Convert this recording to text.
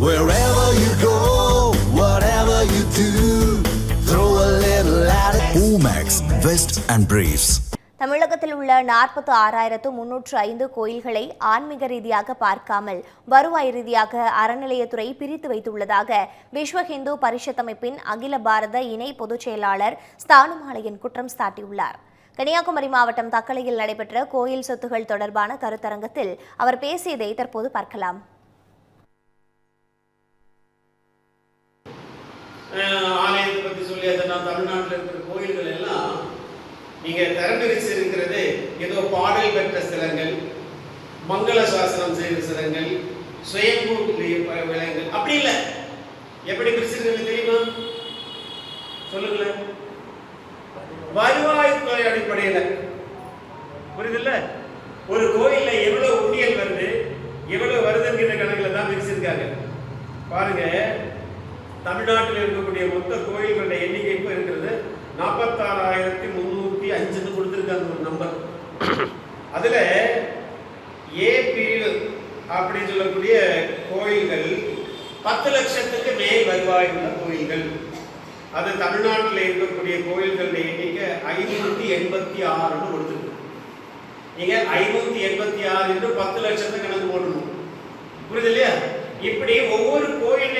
Wherever you go, whatever you do, throw a little at it. Omax, Vest and Briefs. தமிழகத்தில் உள்ள நாற்பத்து ஆறாயிரத்து முன்னூற்று ஐந்து கோயில்களை ஆன்மீக ரீதியாக பார்க்காமல் வருவாய் ரீதியாக அறநிலையத்துறை பிரித்து வைத்துள்ளதாக விஸ்வ ஹிந்து பரிஷத் அமைப்பின் அகில பாரத இணை பொதுச் செயலாளர் ஸ்தானுமாலையன் குற்றம் சாட்டியுள்ளார் கன்னியாகுமரி மாவட்டம் தக்கலையில் நடைபெற்ற கோயில் சொத்துகள் தொடர்பான கருத்தரங்கத்தில் அவர் பேசியதை தற்போது பார்க்கலாம் ஆலயத்தை பற்றி சொல்லி அதை நான் தமிழ்நாட்டில் இருக்கிற கோயில்கள் எல்லாம் நீங்கள் திறந்திருச்சு இருக்கிறது ஏதோ பாடல் பெற்ற சிலங்கள் மங்கள சாசனம் செய்த சிலங்கள் சுயம்பு விலங்குகள். அப்படி இல்லை. எப்படி பிரிச்சிருக்கீங்க தெரியுமா? சொல்லுங்களேன். வருவாய்த்துறை அடிப்படையில். புரியுதுல்ல? ஒரு கோயில்ல எவ்வளவு உண்டியல் வருது எவ்வளவு வருதுங்கிற கணக்கில் தான் பிரிச்சிருக்காங்க. பாருங்க. தமிழ்நாட்டில் இருக்கக்கூடிய மொத்த கோயில்களுடைய எண்ணிக்கை இப்போ இருக்கிறது? நாற்பத்தாறாயிரத்தி முந்நூற்றி அஞ்சுன்னு கொடுத்துருக்காங்க ஒரு நம்பர். அதில் ஏ பிரிவு அப்படின்னு சொல்லக்கூடிய கோயில்கள் பத்து லட்சத்துக்கு மேல் வருவாய் உள்ள கோயில்கள். அது தமிழ்நாட்டில் இருக்கக்கூடிய கோயில்களுடைய எண்ணிக்கை ஐநூற்றி எண்பத்தி ஆறுன்னு கொடுத்துருக்கு. நீங்க ஐநூத்தி எண்பத்தி ஆறு என்று பத்து லட்சத்தை கணக்கு போடணும் புரியுது இல்லையா? இப்படி ஒவ்வொரு கோயில்